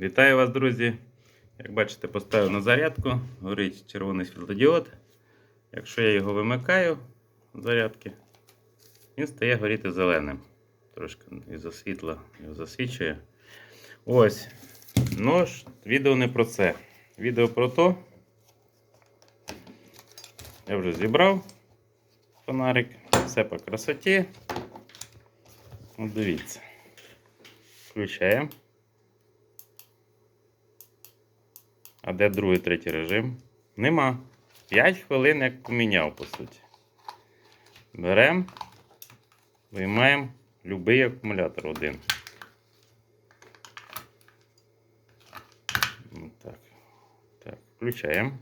Вітаю вас, друзі! Як бачите, поставив на зарядку, горить червоний світлодіод. Якщо я його вимикаю зарядки, він стає горіти зеленим. Трошки із-за світла його засвічує. Ось. Ну ж, відео не про це. Відео про то. Я вже зібрав фонарик. Все по красоті. От дивіться. Включаємо. А де другий третій режим? Нема. 5 хвилин як поміняв, по суті. Беремо, виймаємо любий акумулятор один. Ну, Так. Так, включаємо.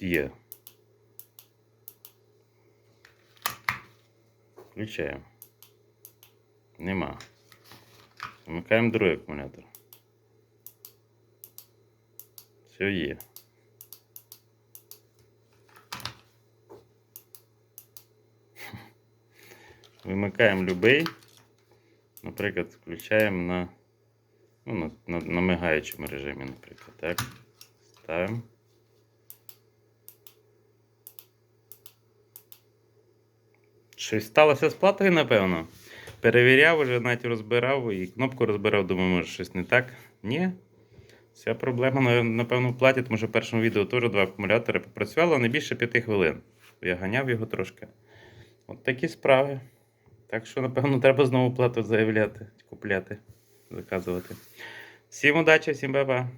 Є. Включаємо. Нема. Вмикаємо другий акумулятор. Все є. Вимикаємо любий. Наприклад, включаємо на, ну, на, на, на мигаючому режимі, наприклад. Так. Ставимо. Щось сталося з платою, напевно. Перевіряв, вже навіть розбирав і кнопку розбирав, думаю, може щось не так. Ні. Вся проблема, напевно, в платі, тому що в першому відео теж два акумулятори попрацювало не більше 5 хвилин. Я ганяв його трошки. От такі справи. Так що, напевно, треба знову плату заявляти, купляти, заказувати. Всім удачі, всім баба.